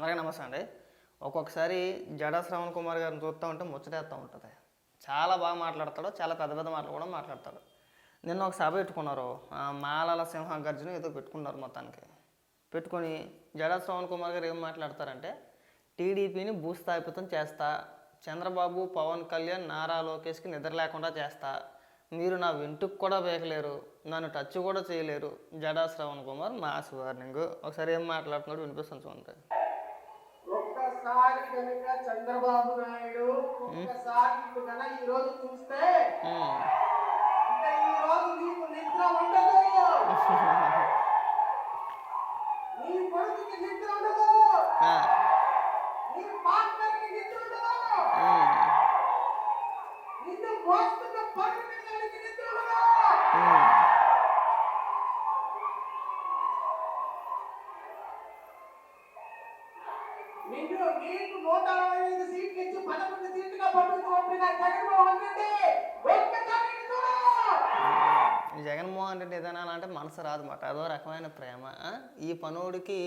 అందరికీ నమస్తే అండి. ఒక్కొక్కసారి జడా శ్రవణ్ కుమార్ గారిని చూస్తూ ఉంటే ముచ్చటేస్తూ ఉంటుంది. చాలా బాగా మాట్లాడతాడు చాలా పెద్ద పెద్ద మాటలు కూడా మాట్లాడతాడు. నిన్న ఒక సభ పెట్టుకున్నారు. మాలాల సింహాగర్జున ఏదో పెట్టుకున్నారు మొత్తానికి. పెట్టుకొని జడా శ్రవణ్ కుమార్ గారు ఏం మాట్లాడతారంటే టీడీపీని భూస్థాపితం చేస్తా చంద్రబాబు పవన్ కళ్యాణ్ నారా లోకేష్కి నిద్ర లేకుండా చేస్తా. మీరు నా వెంటుకు కూడా వేయలేరు నన్ను టచ్ కూడా చేయలేరు. Jada Shravan Kumar mass warning. ఒకసారి ఏం మాట్లాడుతున్నాడు వినిపిస్తుంది చూడండి. ఒక్కసారి కనుక చంద్రబాబు నాయుడు ఒక్కసారి కనుక ఈ రోజు చూస్తే. ఇంకా ఈ రోజు నీకు నిద్ర ఉండదు నీ కొడుకుకి నిద్ర ఉండదు. నీ పార్ట్నర్కి నిద్ర ఉండదు. నిన్ను మోస్తున్న పనులకి నిద్ర ఉండదు ఉమ్. నిన్ను నీకు నూట అరవై ఐదు సీట్లు ఇచ్చి పదకొండు సీట్లుగా పంపిస్తూ పంపిన జగన్మోహన్ రెడ్డి ఒక్కసారి నిన్ను చూడు ఈ ఏదైనా అంటే మనసు రాదు మాట. అదో రకమైన ప్రేమ. ఈ పనోడికి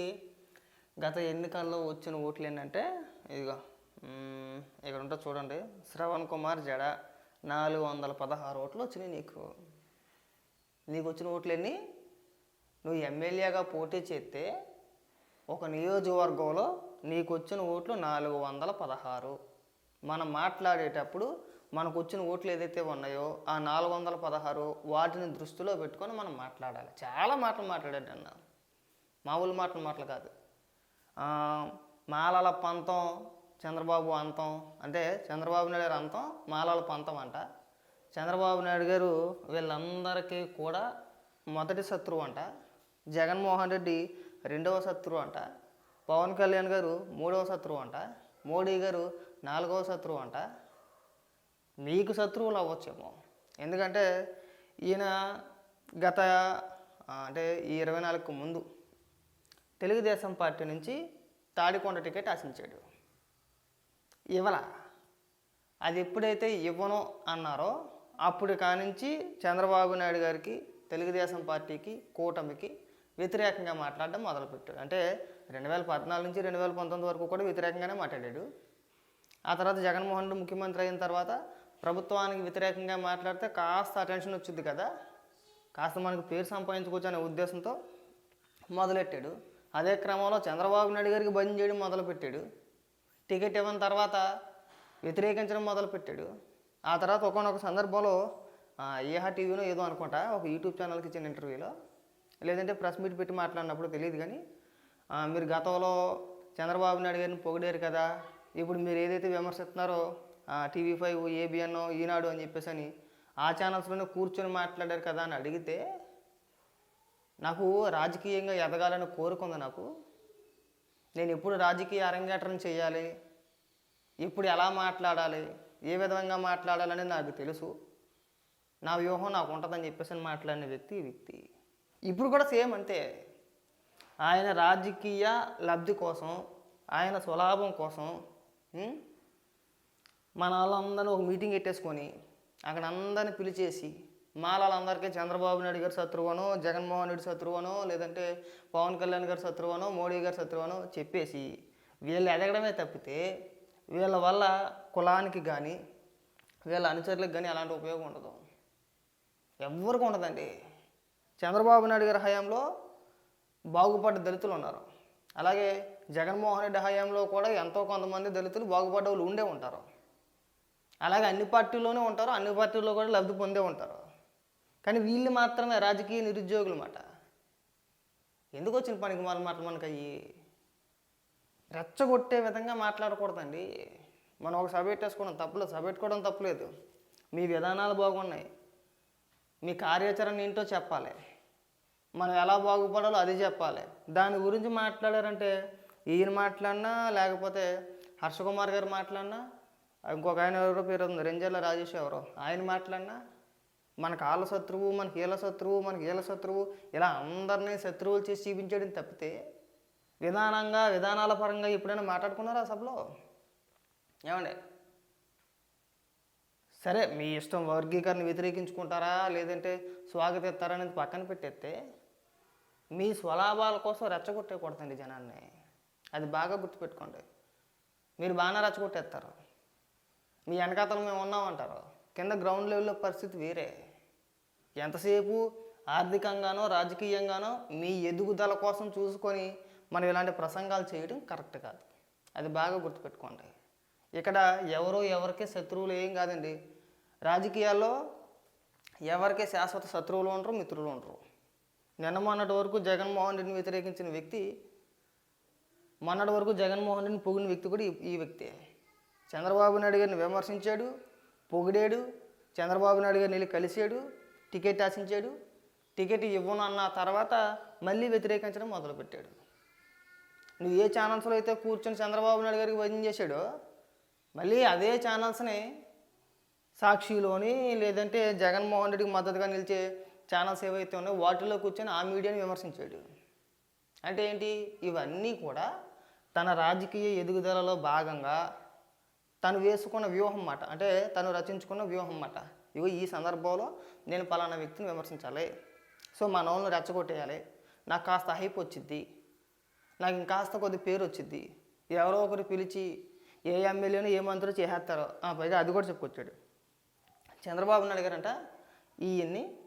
గత ఎన్నికల్లో వచ్చిన ఓట్లు ఏంటంటే ఇదిగో ఇక్కడ ఉంటే చూడండి శ్రవణ్ కుమార్ జడ నాలుగు వందల పదహారు ఓట్లు వచ్చినాయి నీకు. నీకు వచ్చిన ఓట్లన్నీ నువ్వు ఎమ్మెల్యేగా పోటీ చేస్తే ఒక నియోజకవర్గంలో నీకు వచ్చిన ఓట్లు నాలుగు వందల పదహారు. మనం మాట్లాడేటప్పుడు మనకు వచ్చిన ఓట్లు ఏదైతే ఉన్నాయో ఆ నాలుగు వందల పదహారు వాటిని దృష్టిలో పెట్టుకొని మనం మాట్లాడాలి. చాలా మాటలు మాట్లాడాడు అన్న మామూలు మాటలు మాటలు కాదు. మాలల పంతం చంద్రబాబు అంతం అంటే చంద్రబాబు నాయుడు గారు అంతం మాలల పంతం అంట. చంద్రబాబు నాయుడు గారు వీళ్ళందరికీ కూడా మొదటి శత్రువు అంట. జగన్మోహన్ రెడ్డి రెండవ శత్రువు అంట. పవన్ కళ్యాణ్ గారు మూడవ శత్రువు అంట. మోడీ గారు నాలుగవ శత్రువు అంట. మీకు శత్రువులు అవ్వచ్చేమో. ఎందుకంటే ఈయన గత అంటే ఈ ఇరవై నాలుగుకు ముందు తెలుగుదేశం పార్టీ నుంచి తాడికొండ టికెట్ ఆశించాడు. ఇవ్వలా. అది ఎప్పుడైతే ఇవ్వను అన్నారో అప్పుడు కానించి చంద్రబాబు నాయుడు గారికి తెలుగుదేశం పార్టీకి కూటమికి వ్యతిరేకంగా మాట్లాడడం మొదలుపెట్టాడు. అంటే రెండు వేల పద్నాలుగు నుంచి రెండు వేల పంతొమ్మిది వరకు కూడా వ్యతిరేకంగానే మాట్లాడాడు. ఆ తర్వాత జగన్మోహన్ రెడ్డి ముఖ్యమంత్రి అయిన తర్వాత ప్రభుత్వానికి వ్యతిరేకంగా మాట్లాడితే కాస్త అటెన్షన్ వచ్చింది కదా. కాస్త మనకు పేరు సంపాదించుకోవచ్చు అనే ఉద్దేశంతో మొదలెట్టాడు. అదే క్రమంలో చంద్రబాబు నాయుడు గారికి బంద్ చేయడం మొదలుపెట్టాడు. టికెట్ ఇవ్వని తర్వాత వ్యతిరేకించడం మొదలుపెట్టాడు. ఆ తర్వాత ఒకనొక సందర్భంలో ఏహా టీవీలో ఏదో అనుకుంటా ఒక యూట్యూబ్ ఛానల్కి ఇచ్చిన ఇంటర్వ్యూలో. లేదంటే ప్రెస్ మీట్ పెట్టి మాట్లాడినప్పుడు తెలియదు కానీ మీరు గతంలో చంద్రబాబు నాయుడు గారిని పొగిడారు కదా. ఇప్పుడు మీరు ఏదైతే విమర్శిస్తున్నారో టీవీ ఫైవ్ ఏబిఎన్ ఈనాడు అని చెప్పేసి అని ఆ ఛానల్స్లోనే కూర్చొని మాట్లాడారు కదా అని అడిగితే నాకు రాజకీయంగా ఎదగాలని కోరుకుంది నాకు. నేను ఎప్పుడు రాజకీయ అరంగేట్రం చేయాలి? ఇప్పుడు ఎలా మాట్లాడాలి? ఏ విధంగా మాట్లాడాలని నాకు తెలుసు. నా వ్యూహం నాకు ఉంటుందని చెప్పేసి అని మాట్లాడిన వ్యక్తి వ్యక్తి. ఇప్పుడు కూడా సేమ్ అంతే. ఆయన రాజకీయ లబ్ధి కోసం ఆయన స్వలాభం కోసం మన వాళ్ళందరినీ ఒక మీటింగ్ పెట్టేసుకొని అక్కడ అందరిని పిలిచేసి మాలాలందరికీ చంద్రబాబు నాయుడు గారు శత్రువనో జగన్మోహన్ రెడ్డి శత్రువనో లేదంటే పవన్ కళ్యాణ్ గారి శత్రువనో మోడీ గారి శత్రువనో చెప్పేసి వీళ్ళు ఎదగడమే తప్పితే వీళ్ళ వల్ల కులానికి కానీ వీళ్ళ అనుచరులకు కానీ అలాంటి ఉపయోగం ఉండదు. ఎవరికి ఉండదండి. చంద్రబాబు నాయుడు గారి హయాంలో బాగుపడ్డ దళితులు ఉన్నారు. అలాగే జగన్మోహన్ రెడ్డి హయాంలో కూడా ఎంతో కొంతమంది దళితులు బాగుపడ్డ వాళ్ళు ఉండే ఉంటారు. అలాగే అన్ని పార్టీల్లోనే ఉంటారు అన్ని పార్టీల్లో కూడా లబ్ధి పొందే ఉంటారు. కానీ వీళ్ళు మాత్రమే రాజకీయ నిరుద్యోగులు మాట ఎందుకు వచ్చిన పనికి వాళ్ళ మాటలు మనకు అయ్యి? రెచ్చగొట్టే విధంగా మాట్లాడకూడదండి. మనం ఒక సభ పెట్టేసుకోవడం తప్పులేదు సభ పెట్టుకోవడం తప్పులేదు. మీ విధానాలు బాగున్నాయి. మీ కార్యాచరణ ఏంటో చెప్పాలి. మనం ఎలా బాగుపడాలో అది చెప్పాలి. దాని గురించి మాట్లాడారంటే ఈయన మాట్లాడినా లేకపోతే హర్షకుమార్ గారు మాట్లాడినా ఇంకొక ఆయన ఎవరో పేరు ఉంది రెంజర్ల రాజేష్ ఎవరో. ఆయన మాట్లాడినా మనకు కాళ్ళ శత్రువు మనకి ఈళ్ళ శత్రువు మనకి ఈళ్ళ శత్రువు ఇలా అందరినీ శత్రువులు చేసి చూపించడం తప్పితే విధానంగా విధానాల పరంగా ఎప్పుడైనా మాట్లాడుకున్నారా సభలో? ఏమండి? సరే మీ ఇష్టం వర్గీకరణ వ్యతిరేకించుకుంటారా? లేదంటే స్వాగతిస్తారా అనేది పక్కన పెట్టేస్తే మీ స్వలాభాల కోసం రెచ్చగొట్టకూడదండి జనాన్ని. అది బాగా గుర్తుపెట్టుకోండి. మీరు బాగా రెచ్చగొట్టేస్తారు. మీ వెనకాతలు మేము ఉన్నామంటారు. కింద గ్రౌండ్ లెవెల్లో పరిస్థితి వేరే. ఎంతసేపు ఆర్థికంగానో రాజకీయంగానో మీ ఎదుగుదల కోసం చూసుకొని మనం ఇలాంటి ప్రసంగాలు చేయడం కరెక్ట్ కాదు. అది బాగా గుర్తుపెట్టుకోండి. ఇక్కడ ఎవరో ఎవరికే శత్రువులు ఏం కాదండి. రాజకీయాల్లో ఎవరికే శాశ్వత శత్రువులు ఉండరు మిత్రులు ఉండరు. నిన్న మొన్నటి వరకు జగన్మోహన్ రెడ్డిని వ్యతిరేకించిన వ్యక్తి మొన్నటి వరకు జగన్మోహన్ రెడ్డిని పొగిన వ్యక్తి కూడా ఈ- ఈ వ్యక్తే. చంద్రబాబు నాయుడు గారిని విమర్శించాడు పొగిడాడు చంద్రబాబు నాయుడు గారిని వెళ్ళి కలిశాడు టికెట్ ఆశించాడు టికెట్ ఇవ్వను అన్న తర్వాత మళ్ళీ వ్యతిరేకించడం మొదలుపెట్టాడు. నువ్వు ఏ ఛానల్స్లో అయితే కూర్చొని చంద్రబాబు నాయుడు గారికి భజన చేశాడో మళ్ళీ అదే ఛానల్స్ని సాక్షిలోని లేదంటే జగన్మోహన్ రెడ్డికి మద్దతుగా నిలిచే ఛానల్స్ ఏవైతే ఉన్నాయో వాటిలో కూర్చొని ఆ మీడియాని విమర్శించాడు. అంటే ఏంటి? ఇవన్నీ కూడా తన రాజకీయ ఎదుగుదలలో భాగంగా తను వేసుకున్న వ్యూహం మాట. అంటే తను రచించుకున్న వ్యూహం మాట. ఇగో ఈ సందర్భంలో నేను పలానా వ్యక్తిని విమర్శించాలి. సో మా నోళ్ళను రెచ్చగొట్టేయాలి. నాకు కాస్త హైప్ వచ్చిద్ది. నాకు ఇంకాస్త కొద్ది పేరు వచ్చిద్ది. ఎవరో ఒకరు పిలిచి ఏ ఎమ్మెల్యేను ఏ మంత్రులు చేసేస్తారో. ఆ, పైగా అది కూడా చెప్పుకొచ్చాడు. చంద్రబాబు నాయుడు గారంట ఈయన్ని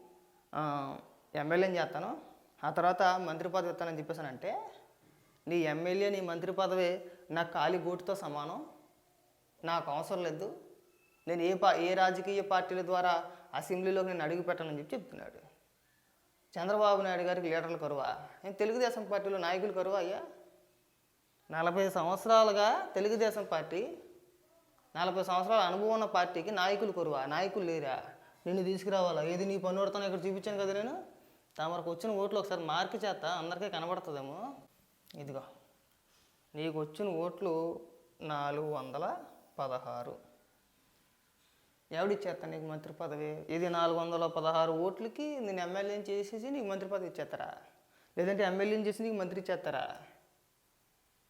ఎమ్మెల్యేని చేస్తాను. ఆ తర్వాత మంత్రి పదవి ఇస్తానని చెప్పేసానంటే నీ ఎమ్మెల్యే నీ మంత్రి పదవి నా కాలి గోటుతో సమానం. నాకు అవసరం లేదు. నేను ఏ పా ఏ రాజకీయ పార్టీల ద్వారా అసెంబ్లీలోకి నేను అడుగు పెట్టాలని చెప్పి చెప్తున్నాడు. చంద్రబాబు నాయుడు గారికి లీడర్లు కరువా? నేను తెలుగుదేశం పార్టీలో నాయకులు కరువా అయ్యా? నలభై సంవత్సరాలుగా తెలుగుదేశం పార్టీ నలభై సంవత్సరాల అనుభవం ఉన్న పార్టీకి నాయకులు కొరువా? నాయకులు లేరా? నిన్ను తీసుకురావాలా? ఏది నీ పని పడతాను ఇక్కడ చూపించాను కదా నేను. తమరికి వచ్చిన ఓట్లు ఒకసారి మార్క్ చేస్తా అందరికీ కనబడుతుందేమో. ఇదిగో నీకు వచ్చిన ఓట్లు నాలుగు వందల? పదహారు. ఎవడిచ్చేస్తాను నీకు మంత్రి పదవి? ఇది నాలుగు వందల పదహారు ఓట్లకి నేను ఎమ్మెల్యేని చేసేసి నీకు మంత్రి పదవి ఇచ్చేస్తారా? లేదంటే ఎమ్మెల్యేని చేసి నీకు మంత్రి ఇచ్చేస్తారా?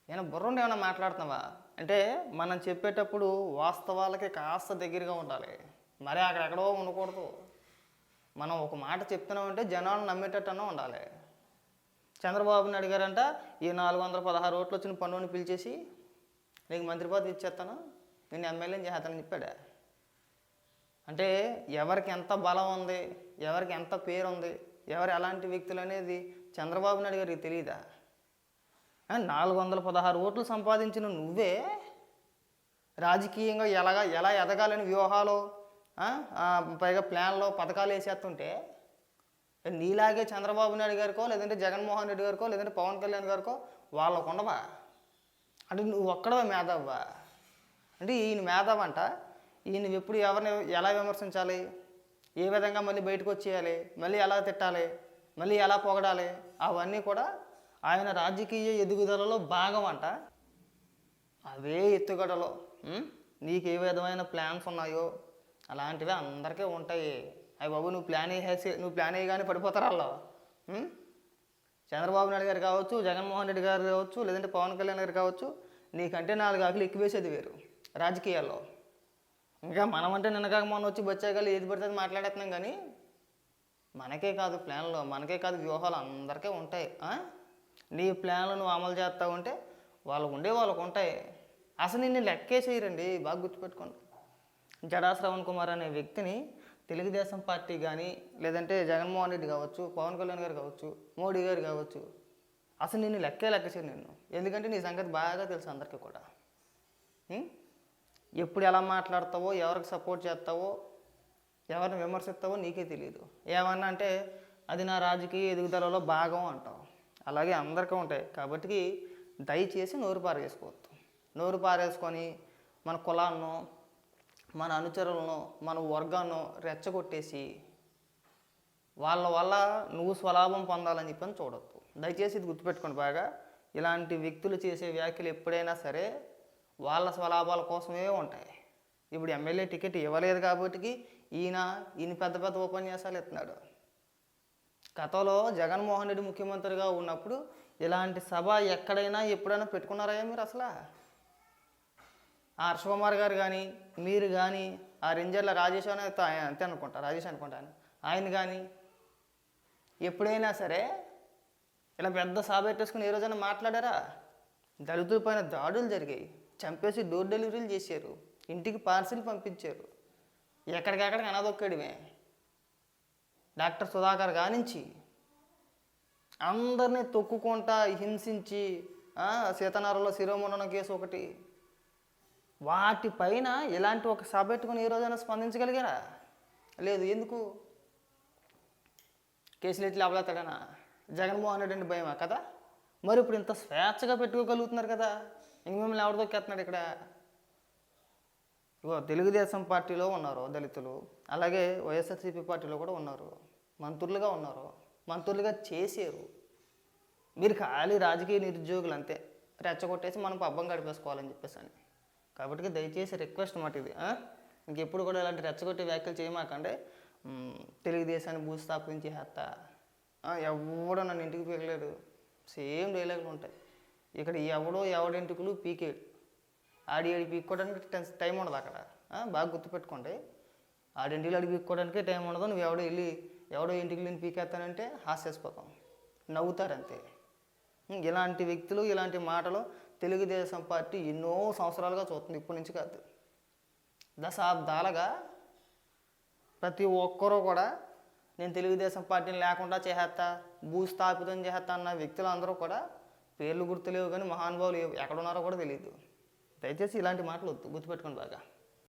ఏమైనా బుర్రండి ఏమైనా మాట్లాడుతున్నావా? అంటే మనం చెప్పేటప్పుడు వాస్తవాలకి కాస్త దగ్గరగా ఉండాలి. మరి అక్కడెక్కడో ఉండకూడదు. మనం ఒక మాట చెప్తున్నామంటే జనాలు నమ్మేటట్టనే ఉండాలి. చంద్రబాబు నాయుడు గారంట ఈ నాలుగు వందల పదహారు ఓట్లు వచ్చిన పన్నుని పిలిచేసి నీకు మంత్రి పదవి ఇచ్చేస్తాను. నేను ఎమ్మెల్యేని చేస్తానని చెప్పాడా? అంటే ఎవరికి ఎంత బలం ఉంది ఎవరికి ఎంత పేరు ఉంది ఎవరు ఎలాంటి వ్యక్తులు అనేది చంద్రబాబు నాయుడు గారికి తెలియదా నాలుగు వందల పదహారు ఓట్లు సంపాదించిన నువ్వే రాజకీయంగా ఎలాగా ఎలా ఎదగాలని వ్యూహాలు పైగా ప్లాన్లో పథకాలు వేసేస్తుంటే నీలాగే చంద్రబాబు నాయుడు గారికో లేదంటే జగన్మోహన్ రెడ్డి గారికో లేదంటే పవన్ కళ్యాణ్ గారికో వాళ్ళకు ఉండవా అంటే నువ్వు ఒక్కడవే మేధవ్వా అంటే ఈయన మేధావంట. ఈయన ఎప్పుడు ఎవరిని ఎలా విమర్శించాలి? ఏ విధంగా మళ్ళీ బయటకు వచ్చేయాలి? మళ్ళీ ఎలా తిట్టాలి? మళ్ళీ ఎలా పొగడాలి? అవన్నీ కూడా ఆయన రాజకీయ ఎదుగుదలలో భాగం అంట అవే ఎత్తుగడలో. నీకు ఏ విధమైన ప్లాన్స్ ఉన్నాయో? అలాంటివి అందరికీ ఉంటాయి. అవి బాబు నువ్వు ప్లాన్ వేసేసి నువ్వు ప్లాన్ వేయగానే పడిపోతారు వాళ్ళు చంద్రబాబు నాయుడు గారు కావచ్చు జగన్మోహన్ రెడ్డి గారు కావచ్చు లేదంటే పవన్ కళ్యాణ్ గారు కావచ్చు నీకంటే నాలుగు ఆకులు ఎక్కువేసేది వేరు. రాజకీయాల్లో. ఇంకా మనమంటే నిన్నగాక మొన్న వచ్చి బచ్చాగాలు ఏది పడితే అది మాట్లాడేస్తున్నాం కానీ మనకే కాదు ప్లాన్లు మనకే కాదు వ్యూహాలు అందరికీ ఉంటాయి. నీ ప్లాన్లు నువ్వు అమలు చేస్తా ఉంటే వాళ్ళకు ఉండే వాళ్ళకు ఉంటాయి. అసలు నిన్ను లెక్కే చేయరండి బాగా గుర్తుపెట్టుకోండి. జడా శ్రవణ్ కుమార్ అనే వ్యక్తిని తెలుగుదేశం పార్టీ కానీ లేదంటే జగన్మోహన్ రెడ్డి కావచ్చు పవన్ కళ్యాణ్ గారు కావచ్చు మోడీ గారు కావచ్చు అసలు నిన్ను లెక్కే లెక్క చేయను నిన్ను. ఎందుకంటే నీ సంగతి బాగా తెలుసు అందరికీ కూడా. ఎప్పుడు ఎలా మాట్లాడతావో ఎవరికి సపోర్ట్ చేస్తావో ఎవరిని విమర్శిస్తావో నీకే తెలియదు ఏమన్నా అంటే అది నా రాజకీయ ఎదుగుదలలో భాగం అంటావు. అలాగే అందరికీ ఉంటాయి. కాబట్టి దయచేసి నోరు పారేసుకోవద్దు. నోరు పారేసుకొని మన కులాన్నో మన అనుచరులను మన వర్గాన్నో రెచ్చగొట్టేసి వాళ్ళ వల్ల నువ్వు స్వలాభం పొందాలని చెప్పని చూడొద్దు. దయచేసి ఇది గుర్తుపెట్టుకోండి బాగా. ఇలాంటి వ్యక్తులు చేసే వ్యాఖ్యలు ఎప్పుడైనా సరే వాళ్ళ స్వలాభాల కోసమే ఉంటాయి. ఇప్పుడు ఎమ్మెల్యే టికెట్ ఇవ్వలేదు కాబట్టి ఈయన ఈయన పెద్ద పెద్ద ఉపన్యాసాలు ఎత్తున్నాడు గతంలో జగన్మోహన్ రెడ్డి ముఖ్యమంత్రిగా ఉన్నప్పుడు ఇలాంటి సభ ఎక్కడైనా ఎప్పుడైనా పెట్టుకున్నారా మీరు అసలు? ఆ హర్షకుమార్ గారు కానీ మీరు కానీ ఆ రేంజర్ల రాజేష్ అని ఆయన అంతే అనుకుంటా రాజేష్ అనుకుంటాను ఆయన. కానీ ఎప్పుడైనా సరే ఇలా పెద్ద సభ పెట్టేసుకుని ఏ రోజైనా మాట్లాడారా? దళితుల పైన దాడులు జరిగాయి. చంపేసి డోర్ డెలివరీలు చేశారు. ఇంటికి పార్సిల్ పంపించారు. ఎక్కడికెక్కడికి అనదొక్కడిమే. డాక్టర్ సుధాకర్ గానించి అందరినీ తొక్కుకుంటా హింసించి సీతనారలో సీతనారంలో కేసు ఒకటి. వాటిపైన ఇలాంటి ఒక సభ పెట్టుకుని ఏ రోజైనా స్పందించగలిగారా? లేదు ఎందుకు? కేసులు ఎట్లా అవలేతాడనా జగన్మోహన్ రెడ్డి అంటే భయమా కదా? మరి ఇప్పుడు ఇంత స్వేచ్ఛగా పెట్టుకోగలుగుతున్నారు కదా? ఇంక మిమ్మల్ని ఎవరు దొక్కేస్తున్నాడు ఇక్కడ? ఇగో తెలుగుదేశం పార్టీలో ఉన్నారు దళితులు. అలాగే వైఎస్ఆర్సీపీ పార్టీలో కూడా ఉన్నారు. మంత్రులుగా ఉన్నారు. మంత్రులుగా చేసారు మీరు ఖాళీ రాజకీయ నిరుద్యోగులు అంతే. రెచ్చగొట్టేసి మనం పబ్బం గడిపేసుకోవాలని చెప్పేసి అని. కాబట్టి దయచేసి రిక్వెస్ట్ మాట ఇది ఇంకెప్పుడు కూడా ఇలాంటి రెచ్చగొట్టే వ్యాఖ్యలు చేయమాకండి. తెలుగుదేశాన్ని భూస్థాపించి హెత్త ఎవడో నన్ను ఇంటికి పీకలేడు సేమ్ డైలాగులు ఉంటాయి. ఇక్కడ ఎవడో ఎవడింటికులు పీకేడు ఆడి ఆడి పీక్కోవడానికి టెన్ టైం ఉండదు అక్కడ. బాగా గుర్తుపెట్టుకోండి. ఆడింటికి ఆడి పీక్కోవడానికే టైం ఉండదు. నువ్వు ఎవడో వెళ్ళి ఎవడో ఇంటికి నేను పీకేస్తానంటే హాస్యాస్పదం. నవ్వుతారంతే. ఇలాంటి వ్యక్తులు ఇలాంటి మాటలు తెలుగుదేశం పార్టీ ఎన్నో సంవత్సరాలుగా చూస్తుంది. ఇప్పటి నుంచి కాదు. దశాబ్దాలుగా ప్రతి ఒక్కరూ కూడా నేను తెలుగుదేశం పార్టీని లేకుండా చేసేస్తా భూస్థాపితం చేసేస్తా అన్న వ్యక్తులు అందరూ కూడా పేర్లు గుర్తులేవు కానీ మహానుభావులు ఎక్కడ ఎక్కడున్నారో కూడా తెలియదు. దయచేసి ఇలాంటి మాటలు వద్దు గుర్తుపెట్టుకోండి బాగా.